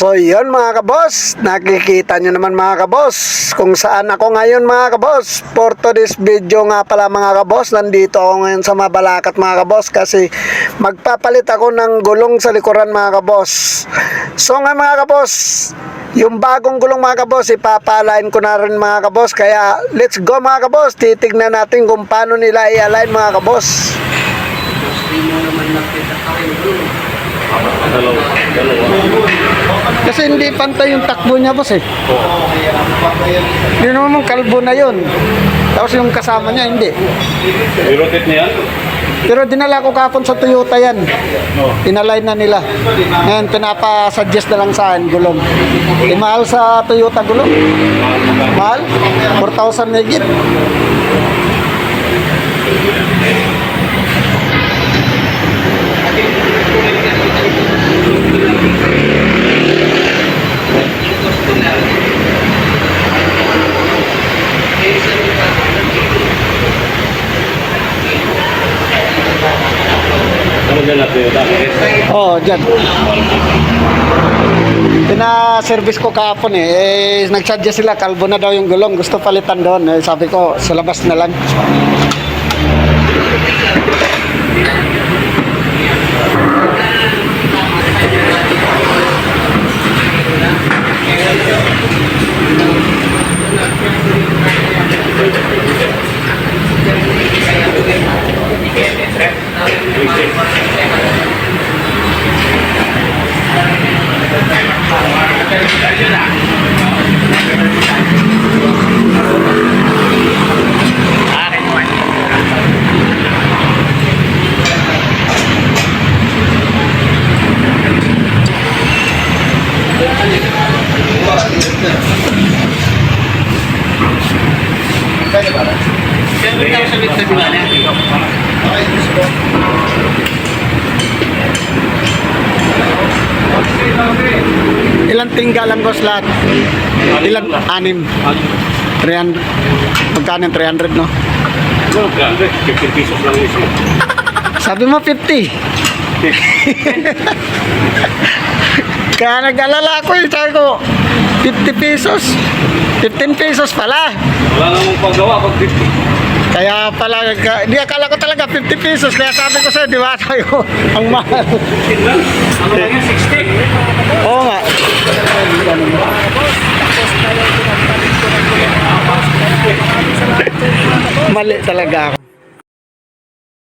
So yun mga kabos, nakikita nyo naman mga kabos kung saan ako ngayon mga kabos. For today's video nga pala mga kabos, nandito ako ngayon sa Mabalacat mga kabos kasi magpapalit ako ng gulong sa likuran mga kabos. So nga mga kabos, yung bagong gulong mga kabos, ipapalain ko na rin mga kabos. Kaya let's go mga kabos, titignan natin kung paano nila i-align mga kabos. Dalawa. Dalawa. Kasi hindi pantay yung takbo niya boss eh. Yun naman kalbo na yun. Tapos yung kasama niya hindi. I-rotate niya yan? Pero dinala ko kapon sa Toyota yan. Inalign na nila. Ngayon pinapa-suggest na lang sa akin gulong. Eh, mahal sa Toyota gulong. Mahal? 4,000 megit. Oo, oh, dyan. Pina-service ko kahapon eh. eh nagsuggest sila, kalbo na daw yung gulong. Gusto palitan doon. Eh, sabi ko, sa labas na lang. Ilang tinggalan ko lahat? Ilan? Anim. 300. Magkano yung 300 no? Ano, grabe. 15 pesos lang isa. Sabi mo 50. Kaya nag-alala ako eh. Sabi ko, 50 pesos. 15 pesos pala. Wala namang paggawa pag 50. Kaya pala, di akala ko talaga 50 pesos. Kaya sabi ko sa'yo, di ba? Sabi ko, ang mahal. Ano lang yan? 60? Oo nga. Mali talaga ako.